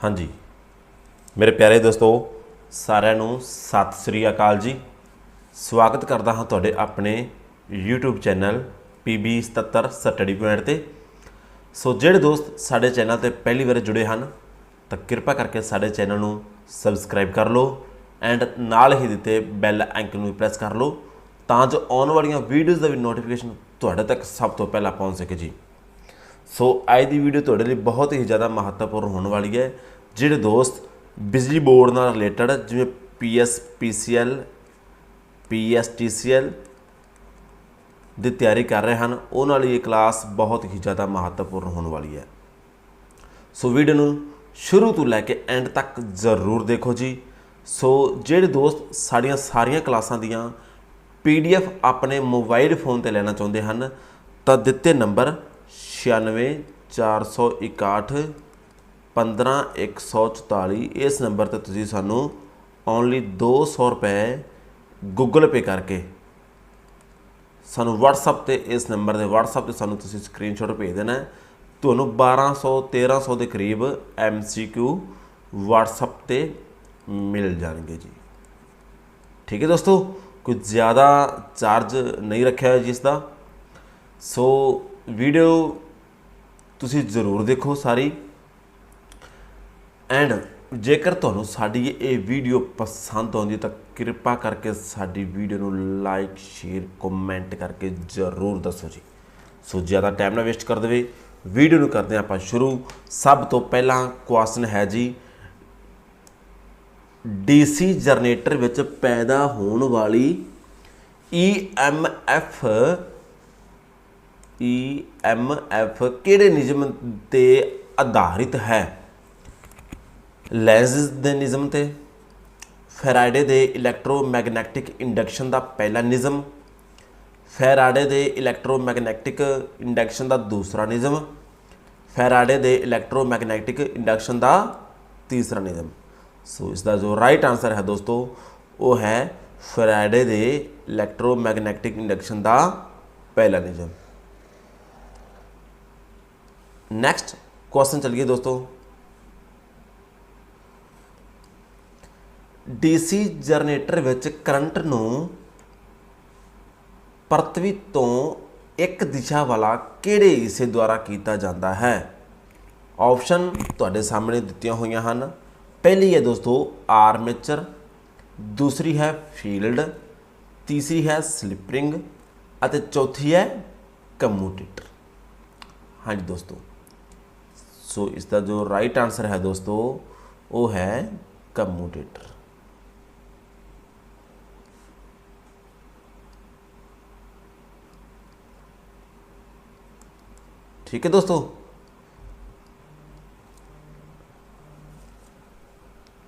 ਹਾਂਜੀ। ਮੇਰੇ ਪਿਆਰੇ ਦੋਸਤੋ, ਸਾਰਿਆਂ ਨੂੰ ਸਤਿ ਸ੍ਰੀ ਅਕਾਲ ਜੀ। ਸਵਾਗਤ ਕਰਦਾ ਹਾਂ ਤੁਹਾਡੇ ਆਪਣੇ YouTube channel PB 77 study point ਤੇ। ਸੋ ਜਿਹੜੇ ਦੋਸਤ ਸਾਡੇ ਚੈਨਲ ਤੇ ਪਹਿਲੀ ਵਾਰ ਜੁੜੇ ਹਨ, ਤਾਂ ਕਿਰਪਾ ਕਰਕੇ ਸਾਡੇ ਚੈਨਲ ਨੂੰ ਸਬਸਕ੍ਰਾਈਬ ਕਰ ਲਓ ਐਂਡ ਨਾਲ ਹੀ ਦਿੱਤੇ ਬੈਲ ਆਈਕਨ ਨੂੰ ਪ੍ਰੈਸ ਕਰ ਲਓ, ਤਾਂ ਜੋ ਆਉਣ ਵਾਲੀਆਂ ਵੀਡੀਓਜ਼ ਦਾ ਵੀ ਨੋਟੀਫਿਕੇਸ਼ਨ ਤੁਹਾਡੇ ਤੱਕ ਸਭ ਤੋਂ ਪਹਿਲਾਂ ਪਹੁੰਚ ਸਕੇ ਜੀ। ਸੋ ਅੱਜ ਦੀ ਵੀਡੀਓ ਤੁਹਾਡੇ ਲਈ ਬਹੁਤ ਹੀ ਜ਼ਿਆਦਾ ਮਹੱਤਵਪੂਰਨ ਹੋਣ ਵਾਲੀ ਹੈ, ਜਿਹੜੇ ਦੋਸਤ ਬਿਜਲੀ ਬੋਰਡ ਨਾਲ ਰਿਲੇਟਡ ਜਿਵੇਂ ਪੀਐਸ ਪੀਸੀਐਲ ਪੀਐਸਟੀਸੀਐਲ ਦੀ ਤਿਆਰੀ ਕਰ ਰਹੇ ਹਨ, ਉਹਨਾਂ ਲਈ ਇਹ ਕਲਾਸ ਬਹੁਤ ਹੀ ਜ਼ਿਆਦਾ ਮਹੱਤਵਪੂਰਨ ਹੋਣ ਵਾਲੀ ਹੈ। ਸੋ ਵੀਡੀਓ ਨੂੰ ਸ਼ੁਰੂ ਤੋਂ ਲੈ ਕੇ ਐਂਡ ਤੱਕ ਜ਼ਰੂਰ ਦੇਖੋ ਜੀ। ਸੋ ਜਿਹੜੇ ਦੋਸਤ ਸਾਡੀਆਂ ਸਾਰੀਆਂ ਕਲਾਸਾਂ ਦੀਆਂ ਪੀਡੀਐਫ ਆਪਣੇ ਮੋਬਾਈਲ ਫੋਨ ਤੇ ਲੈਣਾ ਚਾਹੁੰਦੇ ਹਨ, ਤਾਂ ਦਿੱਤੇ ਨੰਬਰ 96461 15144 ਇਸ ਨੰਬਰ ਤੇ ਤੁਸੀਂ ਸਾਨੂੰ ਓਨਲੀ 200 ਰੁਪਏ ਗੂਗਲ ਪੇ ਕਰਕੇ ਸਾਨੂੰ WhatsApp ਤੇ ਇਸ ਨੰਬਰ ਦੇ WhatsApp ਤੇ ਸਾਨੂੰ ਤੁਸੀਂ ਸਕਰੀਨਸ਼ਾਟ ਭੇਜ ਦੇਣਾ ਹੈ। ਤੁਹਾਨੂੰ 1200 1300 ਦੇ ਕਰੀਬ MCQ WhatsApp ਤੇ ਮਿਲ ਜਾਣਗੇ ਜੀ ਠੀਕ ਹੈ ਦੋਸਤੋ, ਕੋਈ ਜ਼ਿਆਦਾ ਚਾਰਜ ਨਹੀਂ ਰੱਖਿਆ ਹੋਇਆ ਜਿਸ ਦਾ ਸੋ ਵੀਡੀਓ ਤੁਸੀਂ ਜ਼ਰੂਰ ਦੇਖੋ ਸਾਰੀ। ਐਂਡ ਜੇਕਰ ਤੁਹਾਨੂੰ ਸਾਡੀ ਇਹ ਵੀਡੀਓ ਪਸੰਦ ਆਉਂਦੀ ਤਾਂ ਕਿਰਪਾ ਕਰਕੇ ਸਾਡੀ ਵੀਡੀਓ ਨੂੰ ਲਾਈਕ, ਸ਼ੇਅਰ, ਕਮੈਂਟ ਕਰਕੇ ਜ਼ਰੂਰ ਦੱਸੋ ਜੀ। ਸੋ ਜ਼ਿਆਦਾ ਟਾਈਮ ਨਾ ਵੇਸਟ ਕਰ ਦੇਵੇ। ਵੀਡੀਓ ਨੂੰ ਕਰਦੇ ਹਾਂ ਆਪਾਂ ਸ਼ੁਰੂ। ਸਭ ਤੋਂ ਪਹਿਲਾਂ ਕੁਐਸਚਨ ਹੈ ਜੀ, ਡੀਸੀ ਜਨਰੇਟਰ ਵਿੱਚ ਪੈਦਾ ਹੋਣ ਵਾਲੀ ਈਐਮਐਫ ਈ ਐਮ ਐਫ ਕਿਹੜੇ ਨਿਯਮ ਤੇ ਆਧਾਰਿਤ ਹੈ? ਲੈਂਜ਼ ਦੇ ਨਿਯਮ ਤੇ, ਫੈਰਾਡੇ ਦੇ ਇਲੈਕਟ੍ਰੋਮੈਗਨੈਟਿਕ ਇੰਡਕਸ਼ਨ ਦਾ ਪਹਿਲਾ ਨਿਯਮ, ਫੈਰਾਡੇ ਦੇ ਇਲੈਕਟ੍ਰੋਮੈਗਨੈਟਿਕ ਇੰਡਕਸ਼ਨ ਦਾ ਦੂਸਰਾ ਨਿਯਮ, ਫੈਰਾਡੇ ਦੇ ਇਲੈਕਟ੍ਰੋਮੈਗਨੈਟਿਕ ਇੰਡਕਸ਼ਨ ਦਾ ਤੀਸਰਾ ਨਿਯਮ। ਸੋ ਇਸ ਦਾ ਜੋ ਰਾਈਟ ਆਨਸਰ ਹੈ ਦੋਸਤੋ, ਉਹ ਹੈ ਫੈਰਾਡੇ ਦੇ ਇਲੈਕਟ੍ਰੋਮੈਗਨੈਟਿਕ ਇੰਡਕਸ਼ਨ ਦਾ ਪਹਿਲਾ ਨਿਯਮ। ਨੈਕਸਟ ਕੁਐਸਚਨ ਚਲਿਏ ਦੋਸਤੋ ਡੀਸੀ ਜਨਰੇਟਰ ਵਿੱਚ ਕਰੰਟ ਨੂੰ ਪ੍ਰਤਵੀ ਤੋਂ ਇੱਕ ਦਿਸ਼ਾ ਵਾਲਾ ਕਿਹੜੇ ਹਿੱਸੇ ਦੁਆਰਾ ਕੀਤਾ ਜਾਂਦਾ ਹੈ? ਆਪਸ਼ਨ ਤੁਹਾਡੇ ਸਾਹਮਣੇ ਦਿੱਤੀਆਂ ਹੋਈਆਂ ਹਨ। ਪਹਿਲੀ ਹੈ ਦੋਸਤੋ ਆਰਮੇਚਰ ਦੂਸਰੀ ਹੈ ਫੀਲਡ ਤੀਸਰੀ ਹੈ ਸਲਿਪਰਿੰਗ ਅਤੇ ਚੌਥੀ ਹੈ ਕਮੂਟੇਟਰ ਹਾਂਜੀ ਦੋਸਤੋ। ਸੋ ਇਸ ਦਾ ਜੋ ਰਾਈਟ ਆਨਸਰ ਹੈ ਦੋਸਤੋ ਉਹ ਹੈ ਕਮੂਟੇਟਰ ਠੀਕ ਹੈ ਦੋਸਤੋ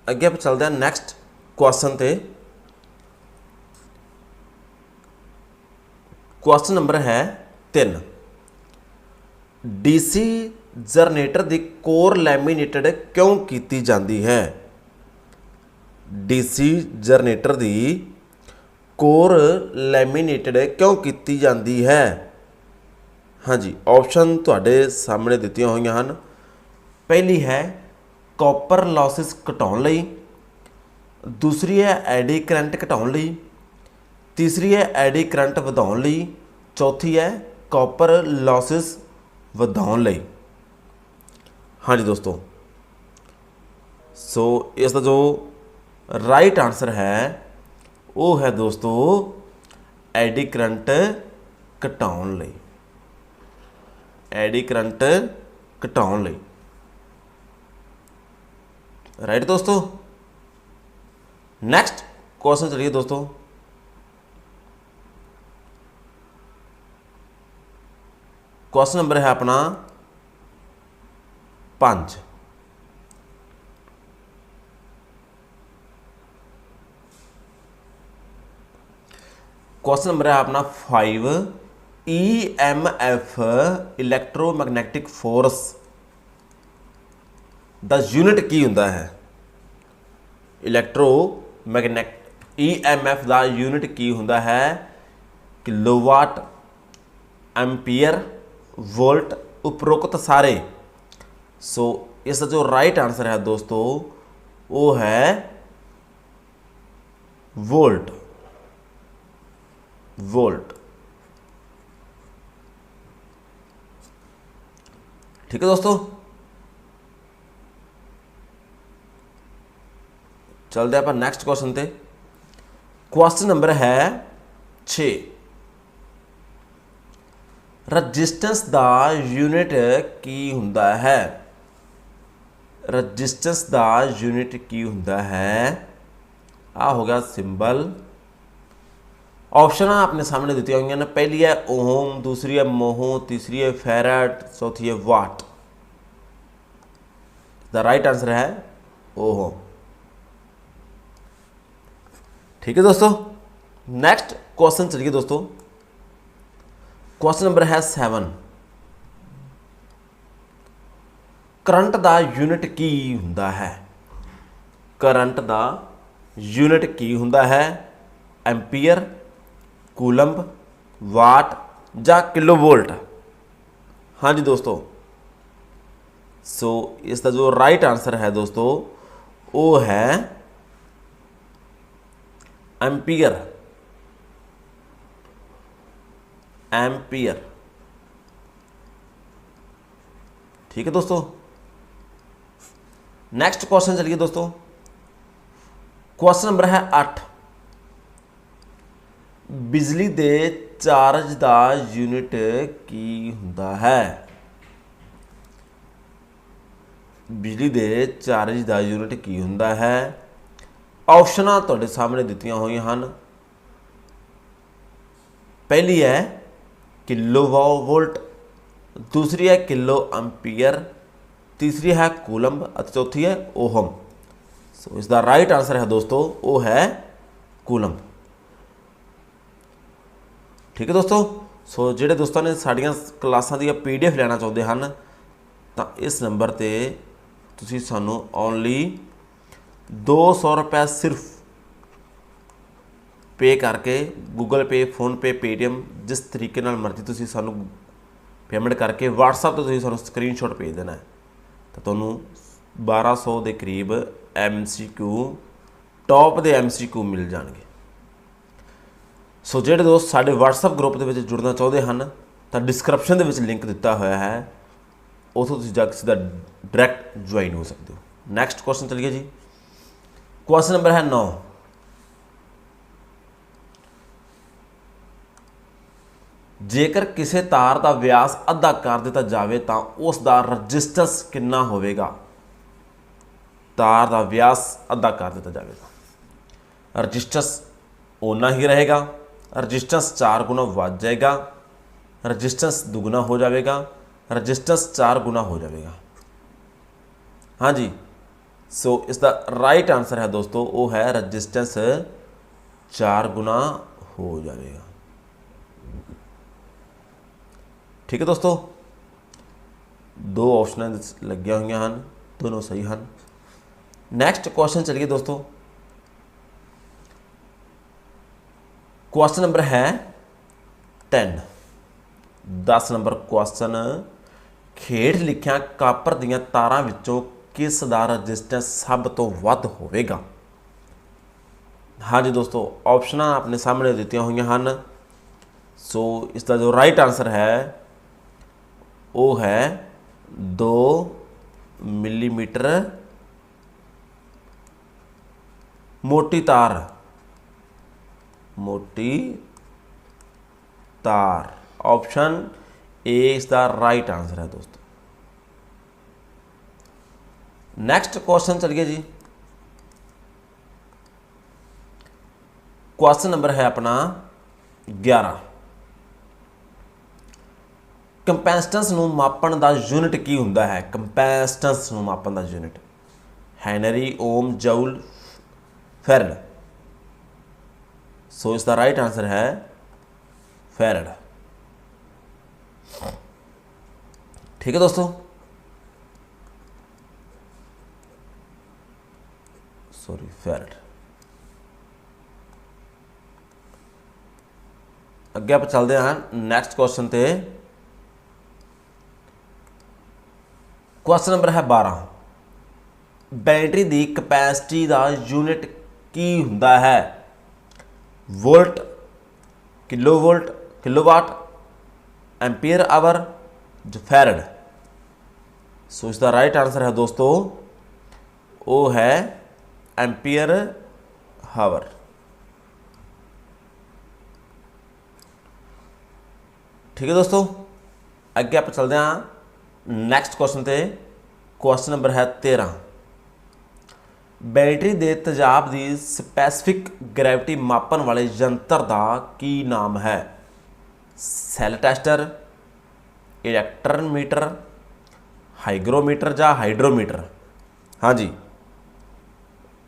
ਅੱਗੇ ਆਪਾਂ ਚੱਲਦੇ ਹਾਂ ਨੈਕਸਟ ਕੁਐਸਚਨ ਤੇ ਕੁਐਸਚਨ ਨੰਬਰ ਹੈ 3 ਡੀਸੀ ਜਰਨੇਟਰ ਦੀ ਕੋਰ ਲੈਮੀਨੇਟਡ ਕਿਉਂ ਕੀਤੀ ਜਾਂਦੀ ਹੈ? ਡੀਸੀ ਜਰਨੇਟਰ ਦੀ ਕੋਰ ਲੈਮੀਨੇਟਡ ਕਿਉਂ ਕੀਤੀ ਜਾਂਦੀ ਹੈ? ਹਾਂਜੀ ਆਪਸ਼ਨ ਤੁਹਾਡੇ ਸਾਹਮਣੇ ਦਿੱਤੀਆਂ ਹੋਈਆਂ ਹਨ। ਪਹਿਲੀ ਹੈ ਕਾਪਰ ਲਾਸਸ ਘਟਾਉਣ ਲਈ। ਦੂਸਰੀ ਹੈ, ਐਡੀ ਕਰੰਟ ਘਟਾਉਣ ਲਈ। ਤੀਸਰੀ ਹੈ, ਐਡੀ ਕਰੰਟ ਵਧਾਉਣ ਲਈ। ਚੌਥੀ ਹੈ ਕਾਪਰ ਲਾਸਸ ਵਧਾਉਣ ਲਈ। ਹਾਂਜੀ ਦੋਸਤੋ ਸੋ ਇਸ ਦਾ ਜੋ ਰਾਈਟ ਆਨਸਰ ਹੈ ਉਹ ਹੈ ਦੋਸਤੋ ਐਡੀ ਕਰੰਟ ਘਟਾਉਣ ਲਈ ਐਡੀ ਕਰੰਟ ਘਟਾਉਣ ਲਈ ਰਾਈਟ ਦੋਸਤੋ ਨੈਕਸਟ ਕੁਐਸਚਨ ਚਲਿਏ ਦੋਸਤੋ ਕੁਐਸਚਨ ਨੰਬਰ ਹੈ ਆਪਣਾ 5 ਕੁਐਸਚਨ ਨੰਬਰ ਹੈ ਆਪਣਾ 5 EMF ਇਲੈਕਟ੍ਰੋਮੈਗਨੈਟਿਕ ਫੋਰਸ ਦਾ ਯੂਨਿਟ ਕੀ ਹੁੰਦਾ ਹੈ? ਇਲੈਕਟ੍ਰੋ ਇਲੈਕਟ੍ਰੋਮੈਗਨੈਟ EMF ਦਾ ਯੂਨਿਟ ਕੀ ਹੁੰਦਾ ਹੈ? ਕਿਲੋਵਾਟ ਐਂਪੀਅਰ ਵੋਲਟ ਉਪਰੋਕਤ ਸਾਰੇ। ਸੋ ਇਸ ਦਾ ਜੋ ਰਾਈਟ ਆਨਸਰ ਹੈ ਦੋਸਤੋ ਉਹ ਹੈ ਵੋਲਟ ਵੋਲਟ ਠੀਕ ਹੈ ਦੋਸਤੋ ਚਲਦੇ ਆਪਾਂ ਨੈਕਸਟ ਕੁਐਸਚਨ ਤੇ ਕੁਐਸਚਨ ਨੰਬਰ ਹੈ 6 ਰਜਿਸਟੈਂਸ ਦਾ ਯੂਨਿਟ ਕੀ ਹੁੰਦਾ ਹੈ ਰਜਿਸਟੈਂਸ ਦਾ ਯੂਨਿਟ ਕੀ ਹੁੰਦਾ ਹੈ ਆ ਹੋ ਗਿਆ ਸਿੰਬਲ ਆਪਸ਼ਨਾਂ ਆਪਣੇ ਸਾਹਮਣੇ ਦਿੱਤੀਆਂ ਹੋਈਆਂ ਨੇ ਪਹਿਲੀ ਹੈ ਓਮ ਦੂਸਰੀ ਹੈ ਮੋਹ ਤੀਸਰੀ ਹੈ ਫੈਰਡ ਚੌਥੀ ਹੈ ਵਾਟ ਦਾ ਰਾਈਟ ਆਨਸਰ ਹੈ ਓਹਮ ਠੀਕ ਹੈ ਦੋਸਤੋ ਨੈਕਸਟ ਕੁਐਸਚਨ ਚਲਿਏ ਦੋਸਤੋ ਕੁਐਸਚਨ ਨੰਬਰ ਹੈ 7 ਕਰੰਟ ਦਾ ਯੂਨਿਟ ਕੀ ਹੁੰਦਾ ਹੈ? ਕਰੰਟ ਦਾ ਯੂਨਿਟ ਕੀ ਹੁੰਦਾ ਹੈ? ਐਂਪੀਅਰ, ਕੂਲੰਬ, ਵਾਟ ਜਾਂ ਕਿਲੋਵੋਲਟ? ਹਾਂਜੀ ਦੋਸਤੋ। ਸੋ ਇਸ ਦਾ ਜੋ ਰਾਈਟ ਆਨਸਰ ਹੈ ਦੋਸਤੋ, ਉਹ ਹੈ ਐਂਪੀਅਰ। ਐਂਪੀਅਰ। ਠੀਕ ਹੈ ਦੋਸਤੋ? ਨੈਕਸਟ ਕੁਐਸਚਨ ਚਲਿਏ ਦੋਸਤੋ। ਕੁਐਸਚਨ ਨੰਬਰ ਹੈ 8 ਬਿਜਲੀ ਦੇ ਚਾਰਜ ਦਾ ਯੂਨਿਟ ਕੀ ਹੁੰਦਾ ਹੈ? ਬਿਜਲੀ ਦੇ ਚਾਰਜ ਦਾ ਯੂਨਿਟ ਕੀ ਹੁੰਦਾ ਹੈ? ਆਪਸ਼ਨਾਂ ਤੁਹਾਡੇ ਸਾਹਮਣੇ ਦਿੱਤੀਆਂ ਹੋਈਆਂ ਹਨ। ਪਹਿਲੀ ਹੈ ਕਿਲੋ ਵੋਲਟ। ਦੂਸਰੀ ਹੈ ਕਿਲੋ ਐਂਪੀਅਰ। ਤੀਸਰੀ ਹੈ ਕੂਲੰਬ ਅਤੇ ਚੌਥੀ ਹੈ ਓਹਮ। ਸੋ ਇਸ ਦਾ ਰਾਈਟ ਆਨਸਰ ਹੈ ਦੋਸਤੋ, ਉਹ ਹੈ ਕੋਲੰਬ। ਠੀਕ ਹੈ ਦੋਸਤੋ? ਸੋ ਜਿਹੜੇ ਦੋਸਤਾਂ ਨੇ ਸਾਡੀਆਂ ਕਲਾਸਾਂ ਦੀਆਂ ਪੀਡੀਐਫ ਲੈਣਾ ਚਾਹੁੰਦੇ ਹਨ, ਤਾਂ ਇਸ ਨੰਬਰ ਤੇ ਤੁਸੀਂ ਸਾਨੂੰ ਓਨਲੀ 200 ਰੁਪਏ ਸਿਰਫ ਪੇ ਕਰਕੇ Google Pay ਪੇ Paytm ਜਿਸ ਤਰੀਕੇ ਨਾਲ ਮਰਜ਼ੀ ਤੁਸੀਂ ਸਾਨੂੰ ਪੇਮੈਂਟ ਕਰਕੇ WhatsApp ਤੇ ਤੁਸੀਂ ਸਾਨੂੰ ਸਕਰੀਨਸ਼ਾਟ ਭੇਜ ਦੇਣਾ ਹੈ। ਤਾਂ ਤੁਹਾਨੂੰ 1200 ਦੇ ਕਰੀਬ MCQ ਟੌਪ ਦੇ MCQ ਮਿਲ ਜਾਣਗੇ। ਸੋ ਜਿਹੜੇ ਦੋਸਤ ਸਾਡੇ WhatsApp ਗਰੁੱਪ ਦੇ ਵਿੱਚ ਜੁੜਨਾ ਚਾਹੁੰਦੇ ਹਨ, ਤਾਂ ਡਿਸਕ੍ਰਿਪਸ਼ਨ ਦੇ ਵਿੱਚ ਲਿੰਕ ਦਿੱਤਾ ਹੋਇਆ ਹੈ। ਉਥੋਂ ਤੁਸੀਂ ਜਾ ਕੇ ਸਿੱਧਾ ਡਾਇਰੈਕਟ ਜੁਆਇਨ ਹੋ ਸਕਦੇ ਹੋ। ਨੈਕਸਟ ਕੁਐਸਚਨ ਚਲੀਏ ਜੀ। ਕੁਐਸਚਨ ਨੰਬਰ ਹੈ 9 ਜੇਕਰ ਕਿਸੇ ਤਾਰ ਦਾ ਵਿਆਸ ਅੱਧਾ ਕਰ ਦਿੱਤਾ ਜਾਵੇ ਤਾਂ ਉਸ ਦਾ ਰੈਜ਼ਿਸਟੈਂਸ ਕਿੰਨਾ ਹੋਵੇਗਾ? ਤਾਰ ਦਾ ਵਿਆਸ ਅੱਧਾ ਕਰ ਦਿੱਤਾ ਜਾਵੇ ਤਾਂ ਰੈਜ਼ਿਸਟੈਂਸ ਓਨਾ ਹੀ ਰਹੇਗਾ। ਰੈਜ਼ਿਸਟੈਂਸ 4 ਗੁਣਾ ਵੱਧ ਜਾਏਗਾ। ਰੈਜ਼ਿਸਟੈਂਸ ਦੁੱਗਣਾ ਹੋ ਜਾਵੇਗਾ। ਰੈਜ਼ਿਸਟੈਂਸ 4 ਗੁਣਾ ਹੋ ਜਾਵੇਗਾ। ਹਾਂਜੀ। ਸੋ ਇਸ ਦਾ ਰਾਈਟ ਆਨਸਰ ਹੈ ਦੋਸਤੋ, ਉਹ ਹੈ ਰੈਜ਼ਿਸਟੈਂਸ 4 ਗੁਣਾ ਹੋ ਜਾਵੇਗਾ। ਠੀਕ ਹੈ ਦੋਸਤੋ ਦੋ ਆਪਸ਼ਨਾਂ ਲੱਗੀਆਂ ਹੋਈਆਂ ਹਨ ਦੋਨੋਂ ਸਹੀ ਹਨ ਨੈਕਸਟ ਕੁਐਸਚਨ ਚਲਿਏ ਦੋਸਤੋ ਕੁਐਸਚਨ ਨੰਬਰ ਹੈ 10 10 ਨੰਬਰ ਕੁਐਸਚਨ ਖੇਡ ਲਿਖਿਆ ਕਾਪਰ ਦੀਆਂ ਤਾਰਾਂ ਵਿੱਚੋਂ ਕਿਸ ਦਾ ਰੈਜ਼ਿਸਟੈਂਸ ਸਭ ਤੋਂ ਵੱਧ ਹੋਵੇਗਾ? ਹਾਂਜੀ ਦੋਸਤੋ ਆਪਸ਼ਨਾਂ ਆਪਣੇ ਸਾਹਮਣੇ ਦਿੱਤੀਆਂ ਹੋਈਆਂ ਹਨ। ਸੋ ਇਸ ਦਾ ਜੋ ਰਾਈਟ ਆਨਸਰ ਹੈ ਉਹ ਹੈ 2 ਮਿਲੀਮੀਟਰ ਮੋਟੀ ਤਾਰ। ਮੋਟੀ ਤਾਰ। ਆਪਸ਼ਨ ਏ ਇਸ ਦਾ ਰਾਈਟ ਆਨਸਰ ਹੈ ਦੋਸਤੋ। ਨੈਕਸਟ ਕੁਐਸਚਨ ਚਲਿਏ ਜੀ। ਕੁਐਸਚਨ ਨੰਬਰ ਹੈ ਆਪਣਾ 11 ਕੰਪੈਸਟੈਂਸ ਨੂੰ ਮਾਪਣ ਦਾ ਯੂਨਿਟ ਕੀ ਹੁੰਦਾ ਹੈ? ਕੰਪੈਸਟੈਂਸ ਨੂੰ ਮਾਪਣ ਦਾ unit. Henry ohm joule farad. So ਇਸ ਦਾ ਰਾਈਟ ਆਨਸਰ ਹੈ ਫੈਰਡ। ਠੀਕ ਹੈ ਦੋਸਤੋ? Sorry farad. ਅੱਗੇ ਆਪਾਂ ਚੱਲਦੇ ਹਾਂ ਨੈਕਸਟ ਕੁਐਸਚਨ ਤੇ। ਕੁਐਸਚਨ ਨੰਬਰ ਹੈ 12 ਬੈਟਰੀ ਦੀ ਕਪੈਸਿਟੀ ਦਾ ਯੂਨਿਟ ਕੀ ਹੁੰਦਾ ਹੈ? Volt kilovolt kilowatt ampere hour ਜਾਂ ਫੈਰਡ ਸੋ ਇਸ ਦਾ ਰਾਈਟ ਆਨਸਰ ਹੈ ਦੋਸਤੋ, ਉਹ ਹੈ ਐਂਪੀਅਰ ਹਾਵਰ ਠੀਕ ਹੈ ਦੋਸਤੋ, ਅੱਗੇ ਆਪਾਂ ਚੱਲਦੇ ਹਾਂ। ਨੈਕਸਟ ਕੁਐਸਚਨ ਤੇ ਕੁਐਸਚਨ ਨੰਬਰ ਹੈ 13 ਬੈਟਰੀ ਦੇ ਤੇਜ਼ਾਬ ਦੀ ਸਪੈਸੀਫਿਕ ਗ੍ਰੈਵਿਟੀ ਮਾਪਣ ਵਾਲੇ ਯੰਤਰ ਦਾ ਕੀ ਨਾਮ ਹੈ? Cell tester electron meter hygrometer ਜਾਂ ਹਾਈਡਰੋਮੀਟਰ ਹਾਂਜੀ।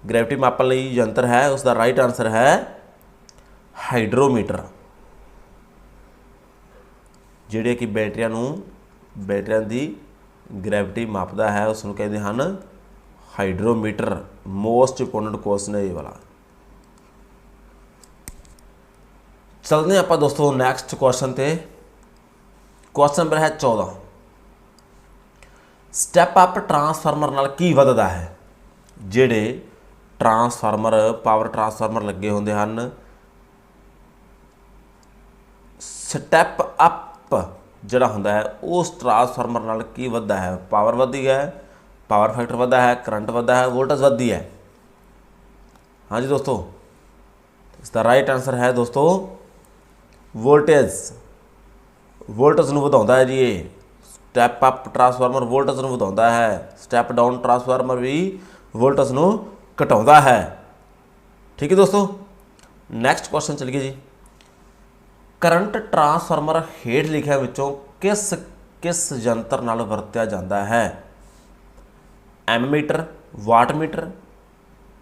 ਗ੍ਰੈਵਿਟੀ ਮਾਪਣ ਲਈ ਯੰਤਰ ਹੈ ਉਸ ਦਾ ਰਾਈਟ ਆਨਸਰ ਹੈ ਹਾਈਡਰੋਮੀਟਰ ਜਿਹੜੇ ਕਿ ਬੈਟਰੀਆਂ ਨੂੰ ਬੈਟਰੀਆਂ ਦੀ ਗ੍ਰੈਵਿਟੀ ਮਾਪਦਾ ਹੈ ਉਸ ਨੂੰ ਕਹਿੰਦੇ ਹਨ ਹਾਈਡਰੋਮੀਟਰ ਮੋਸਟ ਇੰਪੋਰਟੈਂਟ ਕੁਐਸਚਨ ਹੈ ਇਹ ਵਾਲਾ। ਚਲਦੇ ਹਾਂ ਆਪਾਂ ਦੋਸਤੋ ਨੈਕਸਟ ਕੁਐਸਚਨ ਤੇ। ਕੁਐਸਚਨ ਨੰਬਰ ਹੈ 14 ਸਟੈਪ ਅਪ ਟਰਾਂਸਫਾਰਮਰ ਨਾਲ ਕੀ ਵੱਧਦਾ ਹੈ? ਜਿਹੜੇ ਟਰਾਂਸਫਾਰਮਰ ਪਾਵਰ ਟਰਾਂਸਫਾਰਮਰ ਲੱਗੇ ਹੁੰਦੇ ਹਨ। ਸਟੈਪ ਅਪ ਜਿਹੜਾ ਹੁੰਦਾ ਹੈ, ਉਸ ਟਰਾਂਸਫਾਰਮਰ ਨਾਲ ਕੀ ਵੱਧਦਾ ਹੈ? ਪਾਵਰ ਵੱਧਦੀ ਹੈ ਪਾਵਰ ਫੈਕਟਰ ਵੱਧਦਾ ਹੈ ਕਰੰਟ ਵੱਧਦਾ ਹੈ ਵੋਲਟੇਜ ਵੱਧਦੀ ਹੈ। ਹਾਂਜੀ ਦੋਸਤੋ, ਇਸ ਦਾ ਰਾਈਟ ਆਨਸਰ ਹੈ ਦੋਸਤੋ ਵੋਲਟੇਜ ਵੋਲਟੇਜ ਨੂੰ ਵਧਾਉਂਦਾ ਹੈ ਜੀ ਇਹ। ਸਟੈਪ ਅਪ ਟਰਾਂਸਫਾਰਮਰ ਵੋਲਟੇਜ ਨੂੰ ਵਧਾਉਂਦਾ ਹੈ। ਸਟੈਪ ਡਾਊਨ ਟਰਾਂਸਫਾਰਮਰ ਵੀ ਵੋਲਟੇਜ ਨੂੰ ਘਟਾਉਂਦਾ ਹੈ। ਠੀਕ ਹੈ ਦੋਸਤੋ? ਨੈਕਸਟ ਕੁਐਸਚਨ ਚਲੀਏ ਜੀ। ਕਰੰਟ ਟਰਾਂਸਫਾਰਮਰ ਹੇਠ ਲਿਖਿਆ ਵਿੱਚੋਂ ਕਿਸ ਕਿਸ ਯੰਤਰ ਨਾਲ ਵਰਤਿਆ ਜਾਂਦਾ ਹੈ? Ammeter wattmeter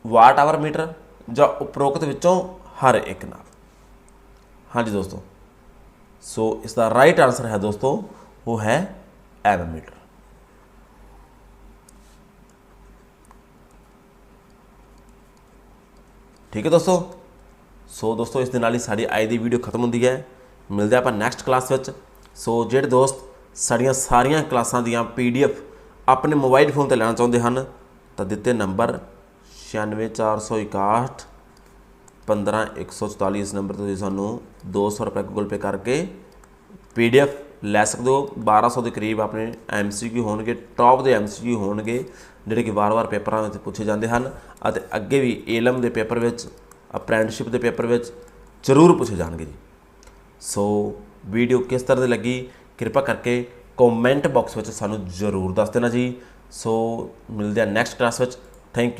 watt hour meter ਜਾਂ ਉਪਰੋਕਤ ਵਿੱਚੋਂ ਹਰ ਇੱਕ ਨਾਲ? ਹਾਂਜੀ ਦੋਸਤੋ, ਸੋ ਇਸ ਦਾ ਰਾਈਟ ਆਨਸਰ ਹੈ ਦੋਸਤੋ, ਉਹ ਹੈ ਐਮਮੀਟਰ ਠੀਕ ਹੈ ਦੋਸਤੋ? ਸੋ ਦੋਸਤੋ, ਇਸ ਦੇ ਨਾਲ ਹੀ ਸਾਡੀ ਅੱਜ ਦੀ ਵੀਡੀਓ ਖਤਮ ਹੁੰਦੀ ਹੈ। ਮਿਲਦੇ ਆਪਾਂ ਨੈਕਸਟ ਕਲਾਸ ਵਿੱਚ। ਸੋ ਜਿਹੜੇ ਦੋਸਤ ਸਾਡੀਆਂ ਸਾਰੀਆਂ ਕਲਾਸਾਂ ਦੀਆਂ ਪੀਡੀਐਫ ਆਪਣੇ ਮੋਬਾਈਲ ਫੋਨ ਤੇ ਲੈਣਾ ਚਾਹੁੰਦੇ ਹਨ, ਤਾਂ ਦਿੱਤੇ ਨੰਬਰ 96461 15144 ਇਸ ਨੰਬਰ ਤੇ ਤੁਸੀਂ ਸਾਨੂੰ 200 ਰੁਪਏ ਗੂਗਲ ਪੇ ਕਰਕੇ ਪੀਡੀਐਫ ਲੈ ਸਕਦੇ ਹੋ। 1200 ਦੇ ਕਰੀਬ ਆਪਣੇ ਐਮਸੀਕਿਊ ਹੋਣਗੇ ਟੌਪ ਦੇ ਐਮਸੀਕਿਊ ਹੋਣਗੇ, ਜਿਹੜੇ ਕਿ ਵਾਰ-ਵਾਰ ਪੇਪਰਾਂ ਵਿੱਚ ਪੁੱਛੇ ਜਾਂਦੇ ਹਨ। ਅਤੇ ਅੱਗੇ ਵੀ ਏਲਮ ਦੇ ਪੇਪਰ ਵਿੱਚ ਅਪ੍ਰੈਂਟਿਸਸ਼ਿਪ ਦੇ ਪੇਪਰ ਵਿੱਚ ਜ਼ਰੂਰ ਪੁੱਛੇ ਜਾਣਗੇ ਜੀ। ਸੋ ਵੀਡੀਓ ਕਿਸ ਤਰ੍ਹਾਂ ਦੀ ਲੱਗੀ, ਕਿਰਪਾ ਕਰਕੇ ਕਮੈਂਟ ਬਾਕਸ ਵਿੱਚ ਸਾਨੂੰ ਜ਼ਰੂਰ ਦੱਸ ਦੇਣਾ ਜੀ। ਸੋ ਮਿਲਦੇ ਆ ਨੈਕਸਟ ਕਲਾਸ ਵਿੱਚ। Thank you